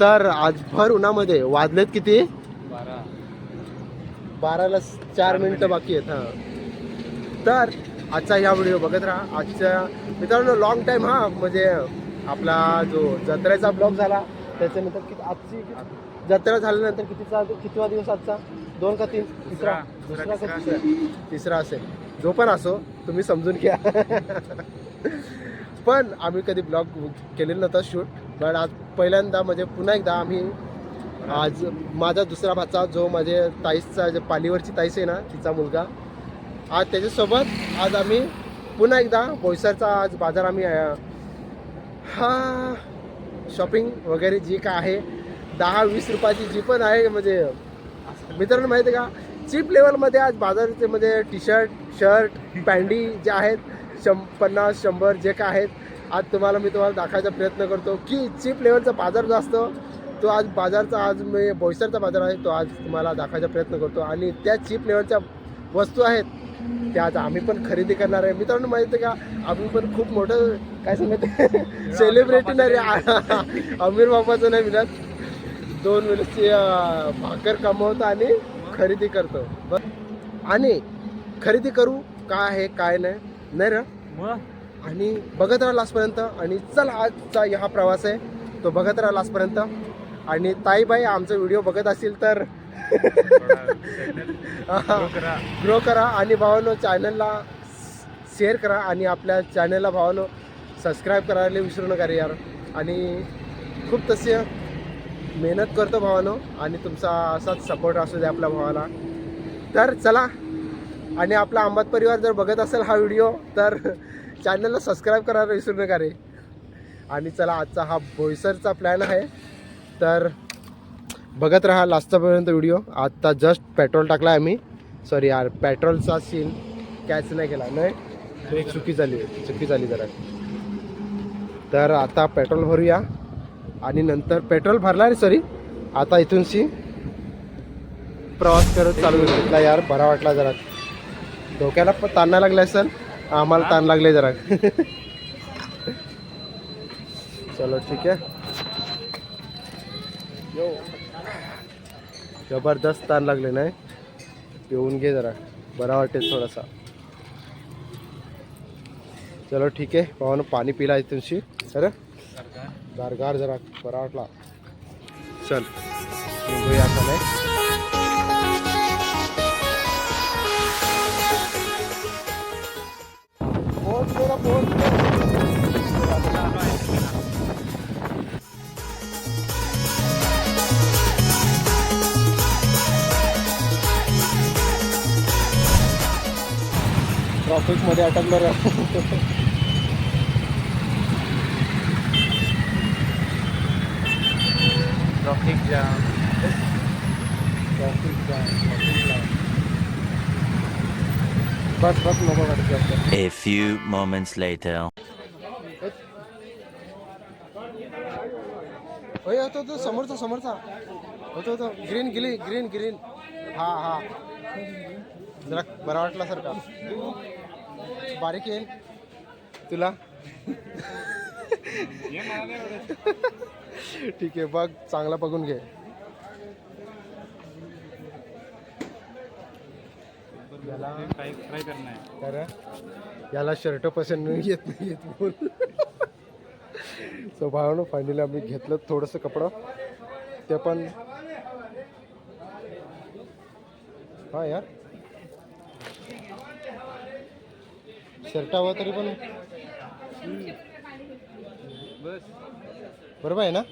तर आज भर उन्हामध्ये वाजलेत किती? बारा. बाराला चार मिनिटं बाकी आहेत हां. तर आजचा ह्या व्हिडिओ बघत राहा. आजच्या मित्रांनो लॉंग टाईम हा. म्हणजे आपला जो जत्रेचा ब्लॉग झाला त्याच्यानंतर किती आजची जत्रा झाल्यानंतर कितीचा कितवा दिवस आजचा? दोन का तीन? तिसरा? दुसरा का तिसरा. तिसरा? असेल. जो पण असो तुम्ही समजून घ्या. पण आम्ही कधी ब्लॉग केलेला नव्हता शूट पण आज पहिल्यांदा म्हणजे पुन्हा एकदा आम्ही आज माझा दुसरा भाचा जो माझे ताईसचा जे पालीवरची ताईस आहे ना तिचा मुलगा. आज त्याच्यासोबत आज आम्ही पुन्हा एकदा बोईसरचा आज बाजार आम्ही हा शॉपिंग वगैरे जी काय आहे दहा वीस रुपयाची जी पण आहे म्हणजे मित्रांनो माहिती आहे का चीप लेवलमध्ये आज बाजारचे मध्ये म्हणजे टी शर्ट शर्ट पॅन्डी जे आहेत शं पन्नास शंभर जे काय आहेत आज तुम्हाला मी तुम्हाला दाखवायचा प्रयत्न करतो की चीप लेवलचा बाजार जो असतो तो आज बाजारचा आज मी बोईसरचा बाजार आहे तो आज तुम्हाला दाखवायचा प्रयत्न करतो. आणि त्या चीप लेवलच्या वस्तू आहेत त्या आज आम्ही पण खरेदी करणार आहे. मित्रांनो माहिती आहे का? आम्ही पण खूप मोठं काय सांगत? सेलिब्रिटी नाही रे. अमीर बाबाचं नाही मिळत. दोन वेळेसची भाकर कमवतो आणि खरेदी करतो. आणि खरेदी करू काय आहे काय नाही. नाही रे? आणि बघत राहा लास्टपर्यंत. आणि चला आजचा हा प्रवास आहे. तो बघत राहा लास्टपर्यंत. आणि ताईबाई आमचा व्हिडिओ बघत असतील तर ग्रो करा. आणि भावानो चॅनलला शेअर करा. आणि आपल्या चॅनलला भावानो सबस्क्राईब करायला विसरू नका रे यार. आणि खूप तसे मेहनत करतो भावानो. आणि तुमचा असाच सपोर्ट असू दे आपल्या भावाला. तर चला. आणि आपला अंबात परिवार जर बघत असेल हा व्हिडिओ तर चॅनलला सबस्क्राईब करायला विसरू नका रे. आणि चला आजचा हा बोईसरचा प्लॅन आहे. तर बघत राहा लास्टपर्यंत व्हिडिओ आत्ता जस्ट पेट्रोल टाकला आम्ही. सॉरी यार पेट्रोलचा सीन कॅच नाही केला. नाही चुकी झाली. चुकी झाली जरा. तर आता पेट्रोल भरूया. आणि नंतर पेट्रोल भरला रे सॉरी आता इथूनशी प्रवास करत चालू घेतला यार बरा वाटला जरा. डोक्याला पण ताण नाही लागला असेल आम्हाला ताण लागले जरा. चलो ठीक आहे. जबरदस्त ताण लागले नाही? येऊन घे जरा. बरा वाटेल थोडासा. चलो ठीक आहे. भावानं पाणी पिला तुमची. सर गारगार जरा बरा वाटला. चल आता नाही? पोहोच जरा पोहोच ट्रॉफिक मध्ये अटकलो रे ट्रॉफिक जाम ट्रॉफिक बस बस नको गाडी जास्त A few moments later. होय होतो तो समोरचा समोरचा. होतो होतो ग्रीन गिली ग्रीन ग्रीन हा हा. जरा बरा वाटला सारखा बारीक येईल. तुला? ठीक आहे बघ चांगला बघून घे. याला ट्राय ट्राय करणार आहे? तर याला शर्ट पसंत नाही येत नाही येत म्हणून. सो भावानं फायनली आम्ही घेतलं थोडंसं कपडं. ते पण हा यार. शर्टावर तरी पण बस. बरोबर आहे ना?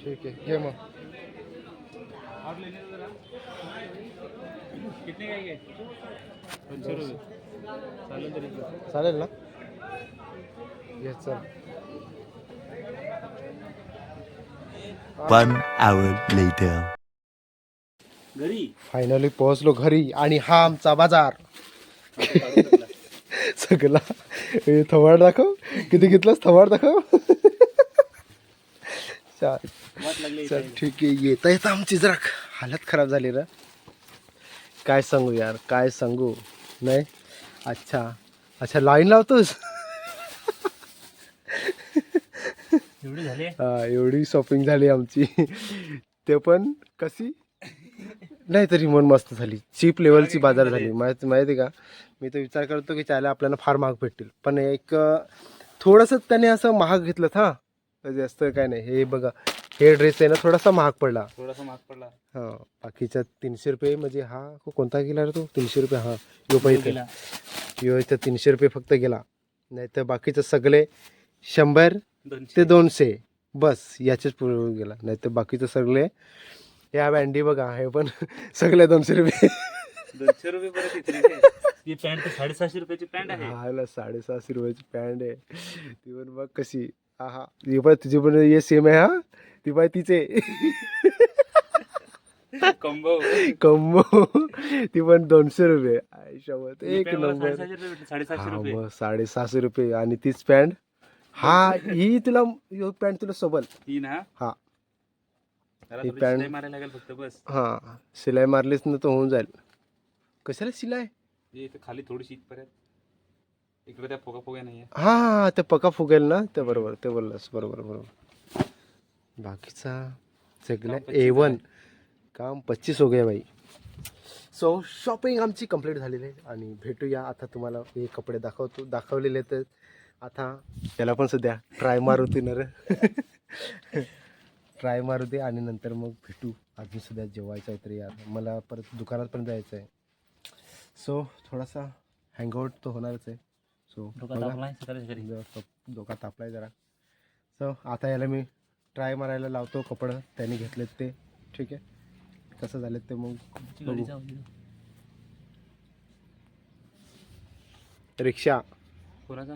ठीक आहे घे मग. आप लेने दो जरा कितने का ये दोनशे रुपये चालेल तरी चालेल ना? घे चल. One hour later. घरी? फायनली पोहोचलो घरी आणि हा आमचा बाजार. सगळा हे थवाड दाखव. किती घेतलास थवाड दाखव? चाल वाट लागली चल ठीक आहे येता येता आमची जरा हालत खराब झाली र काय सांगू यार? काय सांगू? नाही? अच्छा. अच्छा लाईन लावतोस? एवढे झाले? हा, एवढी शॉपिंग झाली आमची. ते पण कशी? नाही तरी मन मस्त झाली. चीप लेवलची बाजार झाली. माहिती माहिती का? मी तर विचार करतो की चायला आपल्याला फार महाग भेटतील. पण एक थोडंसं त्याने असं महाग घेतलं हा जास्त काय नाही. हे बघा. हे ड्रेस आहे ना थोडासा महाग पडला. थोडासा माग पडला. हा बाकीच्या तीनशे रुपये म्हणजे हा कोणता गेला रे तो? तीनशे रुपये हा. यो गेला. यो इथं तीनशे रुपये फक्त गेला. नाही तर बाकीचं सगळे शंभर ते दोनशे. बस याचेच पूर्ण गेला. नाही तर बाकीचं सगळे ह्या बँडी बघा हे पण सगळे दोनशे रुपये. दोनशे रुपये. ही पॅन्ट साडेसहाशे रुपयाची पॅन्ट आहे. साडेसहाशे रुपयाची पॅन्ट आहे. ती पण बघ कशी. हा हा ती पण तुझी पण हे सेम आहे हा? ती पाय तिचे. कंबो. कम्बो ती पण दोनशे रुपये. आयुष्यात ही एक नंबर. साडेसहाशे रुपये आणि तीच पॅन्ट. हा ही तुला पॅन्ट तुला सोबल ही ना? हा. ही पॅन्ट- मारायला लागेल फक्त बस. हा शिलाई मारलीस ना तर होऊन जाईल. कशाला शिलाई? खाली थोडीशी इकडे त्या फोगा फोग्या नाहीये. हा हा हा, ते पका फुगेल ना? ते बरोबर ते बोललास. बरोबर बरोबर. बाकीचा सगळं ए 25 वन काम पच्चीस हो गया भाई. सो शॉपिंग आमची कंप्लीट झालेली आहे आणि भेटूया. आता तुम्हाला हे कपडे दाखवतो दाखवलेले तर आता त्याला पण सध्या ट्राय मारू दे ना रे ट्राय मारू दे आणि नंतर मग भेटू. अजून सध्या जेवायचं आहे तरी यार. मला परत दुकानात पण जायचं आहे. सो थोडासा हँगआउट तर होणारच आहे. सो डोका तापलाय जरा. सो आता याला मी ट्राय मारायला लावतो कपडं. त्याने घेतलेत ते. ठीक आहे? कसं झालेत ते मग बघू. रिक्षा. कोणाचा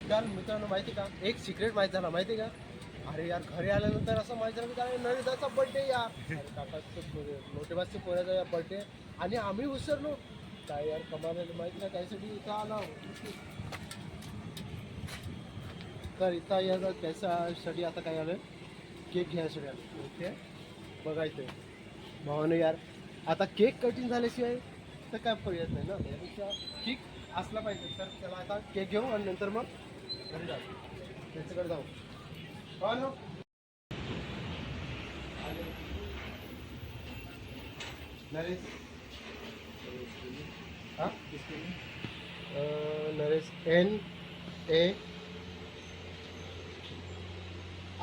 मित्रांनो माहिती का? एक सिक्रेट माहिती झाला माहिती का? अरे यार घरी आल्यानंतर असं माहिती झालं की अरे नरेदाचा बर्थडे या मोठेबाजच्या पोऱ्याचा बर्थडे आणि आम्ही विसरलो काय यार कमाल माहिती का त्यासाठी इथं आला. तर इथं या त्याच्यासाठी आता काय आलं? केक घ्यायसाठी आलं ओके बघायचं आहे. भावानं यार आता केक कटिंग झाल्याशिवाय तर काय पर्याय नाही ना? त्यापेक्षा केक असला पाहिजे. तर त्याला आता केक घेऊ आणि नंतर मग घरी जाऊ. त्याच्याकडे जाऊ. हो ना? नरेश. हां? Naresh N A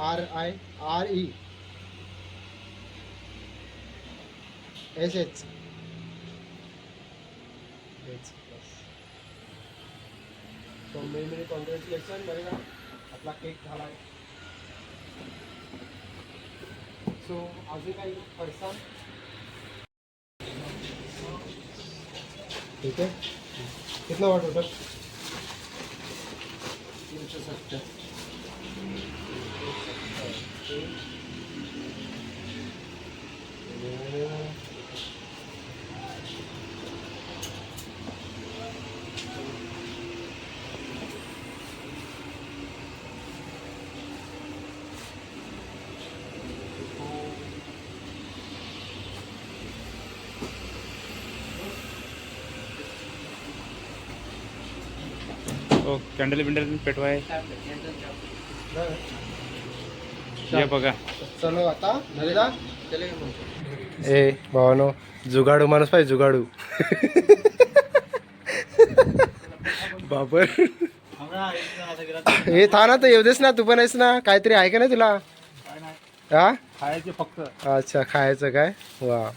R I R E S H तो मेनी मेनी कॉंग्रॅच्युलेशन बरे का आपला केक झाला आहे सो अजून काही फरसान ठीक है? कितना वाट होता हो कॅन्डल बिंडल पेटवाय या बघा. चलो आता नरेदा ए भावानो जुगाडू माणूस पाहिजे जुगाडू. बाबर. हे था ना तर येऊ देस ना तू पण आहेस ना काहीतरी आहे का नाही तुला? हा? खायचे फक्त अच्छा खायचं काय? वा.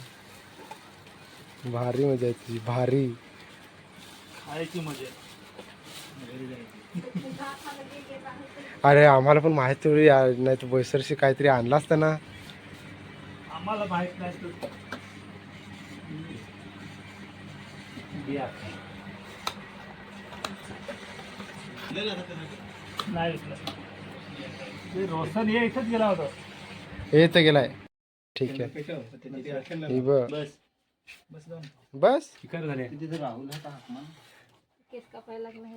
भारी मजा आहे तुझी भारी. खायची मजा. अरे आम्हाला पण माहिती होती यार नाही तर बैसरशी काहीतरी आणलं असतं ना. आम्हाला माहीत नाही रोशन हे इथंच गेला होता. हे तर गेलाय. ठीक आहे. ही. बस. बस. बस. शिकार झाले. केस कापायला लागले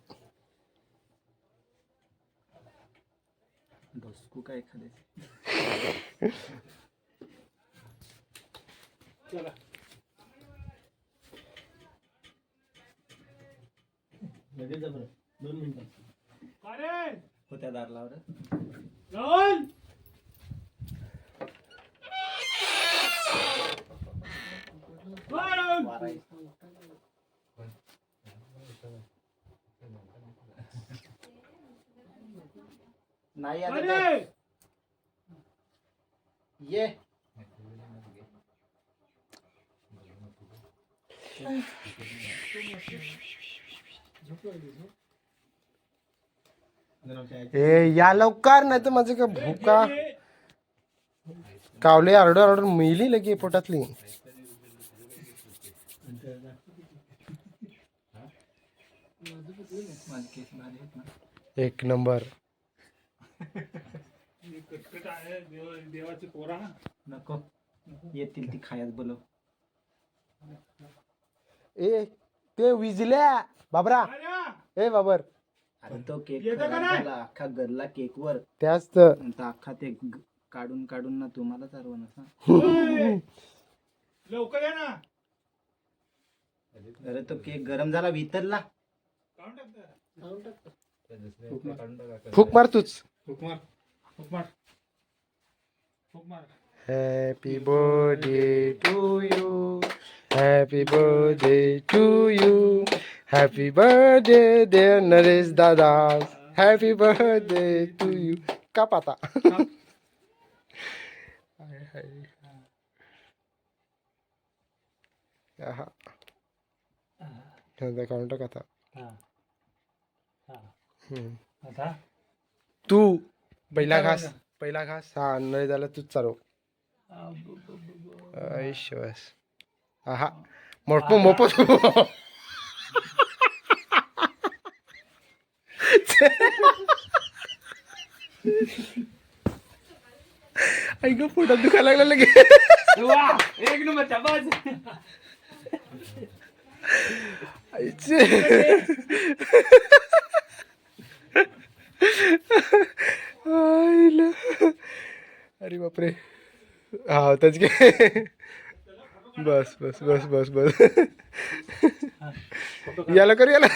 ढोसकू काय एखाद्या चला. दोन मिनिटं. अरे! होत्या दारलावर. राहुल! राहुल! नाही आता ते. ये। ए या लवकर नाही तर माझं का भूका. कावले आरडर आरडर मिली लगे पोटातली. ना एक नंबर. कटकट आहे देवा देवाचे पोरा नको. येतील ती खायच बोलव. ए ते विजल्या. बाबरा. ए बाबर. अरे तो केक येतं का खराब नाही? झाला अख्खा गरला केक वर त्याच तर. अख्खा ते ग- काढून काढून ना तुम्हाला असा ओय! लवकर या ना. अरे तो केक गरम झाला वितरला. काढून. फूक मार तूच. फूक मार फूक मार फूक मार happy birthday to you happy birthday to you happy birthday dear Naresh दादा हॅपी बर्थडे टू यू का पाता आहा. ठेवून तू पहिला घास पहिला घास. हा नाही झाला तूच चालव. ऐशवस आहा. मोठं मोप. ऐक पोटात दुखायला लागलं लगे एक नंबर आईचे. अरे बापरे हा त्याच घे बस बस बस बस बस। याला कर याला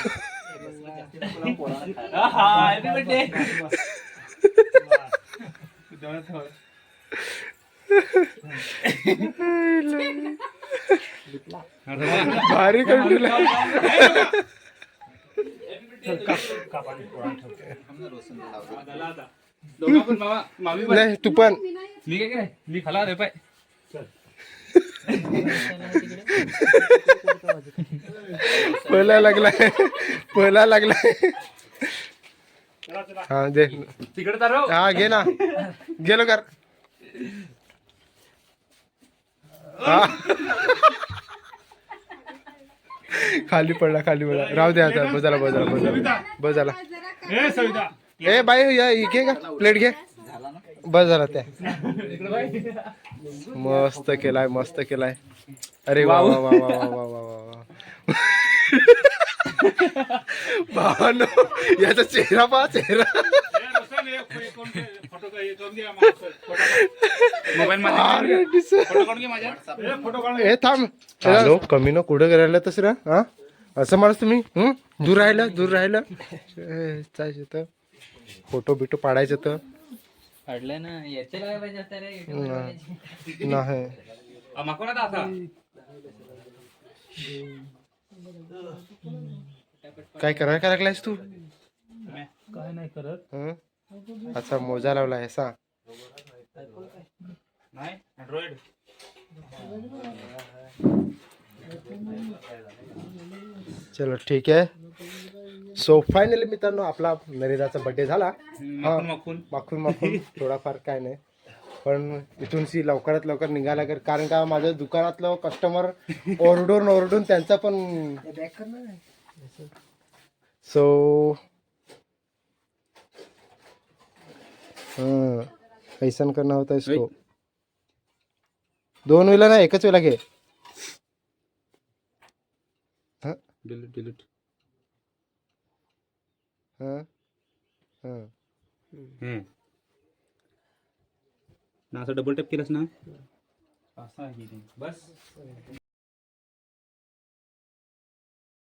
भारी कंट्रोल नाही तू पण. मी काय काय मी खाला रे पाय. पहिला लागलाय. पहिला लागलाय. हा दे. तिकडे. हा घे ना. गेलो कर. हा. खाली पडला खाली पडला. राहू द्या आता. बजाला बजाला बजाला बजाला ए बाई या घे का? प्लेट घे. बजाला त्या. मस्त केलाय मस्त केलाय. अरे वा वा वा वा वा वा वा भावानो याचा चेहरा पा चेहरा. मोबाईल अरे दिस- फोटो काढ ए थांब. हॅलो कमी न कुठं करायला तसं रा? हा? असं माणूस तुम्ही? हं? दूर राहिलं दूर राहिलं. ए, जायचं तर फोटो बिटो पाडायचं तर. काढलं ना. पाहिजे नाही. काय करायला काय लागलायस तू? काय नाही करत. अच्छा मोजा लावला आहे सा. चलो ठीक आहे. सो फायनली मित्रांनो आपला नरेदाचा बर्थडे झाला. माखून माखून. माखून माखून थोडाफार काय नाही. पण इथून सी लवकरात लवकर निघायला कर कारण का माझ्या दुकानातलं कस्टमर ओरडून ओरडून त्यांचा पण सो हाँ. कैसन करना होता है इसको दोन वेळेला ना एकच वेळेला घे. डिलीट डिलीट हां. हां. हम्म. ना असं डबल टॅप केलंस ना? असं आहे ते. बस.